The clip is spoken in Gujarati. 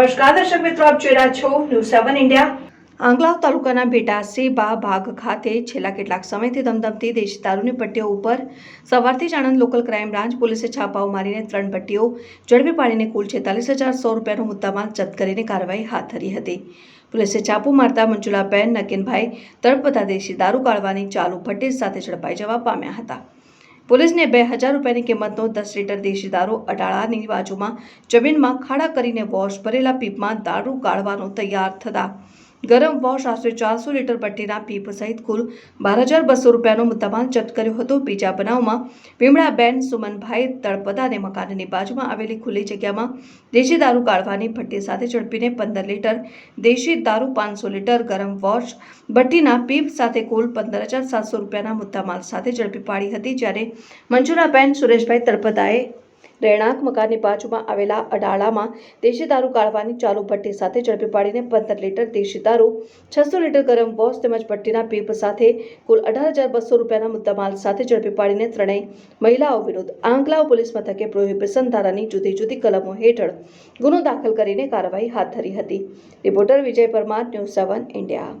નમસ્કાર, દર્શક મિત્રો, આપ જોઈ રહ્યા છો ન્યૂઝ સેવન ઇન્ડિયા આંગલાવ તાલુકાના ભેટા સેબા ભાગ ખાતે છેલ્લા કેટલાક સમયથી ધમધમતી દેશી દારૂની પટ્ટીઓ ઉપર સવારથી જ આણંદ લોકલ ક્રાઇમ બ્રાન્ચ પોલીસે છાપાઓ મારીને ત્રણ પટ્ટીઓ ઝડપી પાડીને કુલ છેતાલીસ હજાર સો રૂપિયાનો મુદ્દામાલ જપ્ત કરીને કાર્યવાહી હાથ ધરી હતી. પોલીસે છાપું મારતા મંજુલાબેન નકીનભાઈ તળપતા દેશી દારૂ કાઢવાની ચાલુ ભટ્ટી સાથે ઝડપાઈ જવા પામ્યા હતા. પોલીસને બે હજાર રૂપિયાની કિંમતનો દસ લીટર દેશી દારૂ અડાળાની બાજુમાં જમીનમાં ખાડા કરીને વોશ ભરેલા પીપમાં દારૂ કાઢવાનો તૈયાર થતા ગરમ વોશ આશરે ચારસો લીટર પટ્ટીના પીપ સહિત કુલ બાર હજાર બસો રૂપિયાનો મુદ્દામાલ જપ્ત કર્યો હતો. બીજા બનાવમાં ભીમડાબેન સુમનભાઈ તળપદાને મકાનની બાજુમાં આવેલી ખુલ્લી જગ્યામાં દેશી દારૂ કાઢવાની ભઠ્ઠી સાથે ઝડપીને પંદર લીટર, દેશી દારૂ પાંચસો લીટર, ગરમ વોશ, ભઠ્ઠીના પીપ સાથે કુલ પંદર હજાર સાતસો રૂપિયાના મુદ્દામાલ સાથે ઝડપી પાડી હતી જ્યારે મંજુરાબેન સુરેશભાઈ તળપદાએ રહેણાંક મકાનની બાજુમાં આવેલા અડાળામાં દેશી દારૂ કાઢવાની ચાલુ ભઠ્ઠી સાથે ઝડપી પાડીને પંદર લીટર દેશી દારૂ, છસો લીટર ગરમ વોશ તેમજ ભટ્ટીના પીપ સાથે કુલ અઢાર હજાર બસો રૂપિયાના મુદ્દામાલ સાથે ઝડપી પાડીને ત્રણેય મહિલાઓ વિરુદ્ધ આંકલાવ પોલીસ મથકે પ્રોહિબિશન ધારાની જુદી જુદી કલમો હેઠળ ગુનો દાખલ કરીને કાર્યવાહી હાથ ધરી હતી. Reporter Vijay Parmar, news seven, India.